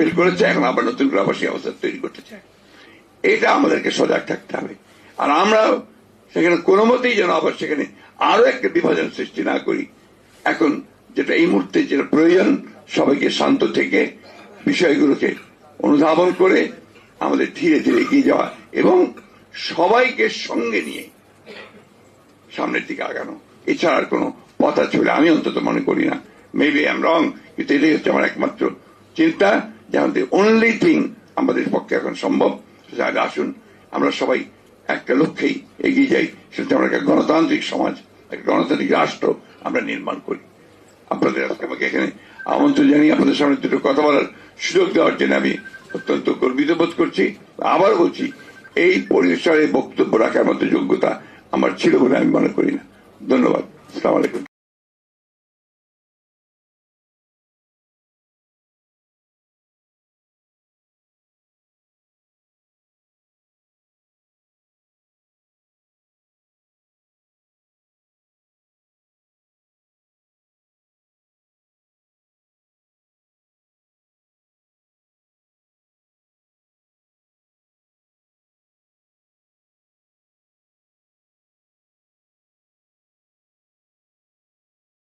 Fail করেছে, এখন আবার নতুন করে আবার সেই অবস্থা তৈরি করতে চায় এটা আমাদেরকে সজাগ থাকতে হবে। আর আমরা সেখানে কোনো মতেই যেন আবার সেখানে আরও একটা বিভাজন সৃষ্টি না করি। এখন যেটা এই মুহূর্তে যেটা প্রয়োজন, সবাইকে শান্ত থেকে বিষয়গুলোকে অনুধাবন করে আমাদের ধীরে ধীরে এগিয়ে যাওয়া এবং সবাইকে সঙ্গে নিয়ে সামনের দিকে আগানো। এছাড়া আর কোনো পথ আছে আমি অন্তত মনে করি না। মেবি আম রং কিন্তু এটাই হচ্ছে আমার একমাত্র চিন্তা। যে আমাদের অনলি থিং আমাদের পক্ষে এখন সম্ভব তাহলে আসুন। আমরা সবাই একটা লক্ষ্যেই এগিয়ে যাই, সেটা আমরা একটা গণতান্ত্রিক সমাজ, একটা গণতান্ত্রিক রাষ্ট্র আমরা নির্মাণ করি। আপনাদের আজকে আমাকে এখানে আমন্ত্রণ জানিয়ে আপনাদের সামনে দুটো কথা বলার সুযোগ দেওয়ার জন্য আমি অত্যন্ত গর্বিত বোধ করছি। আবার বলছি, এই পরিসরে বক্তব্য রাখার মতো যোগ্যতা আমার ছিল বলে আমি মনে করি না। ধন্যবাদ। আসসালামু আলাইকুম।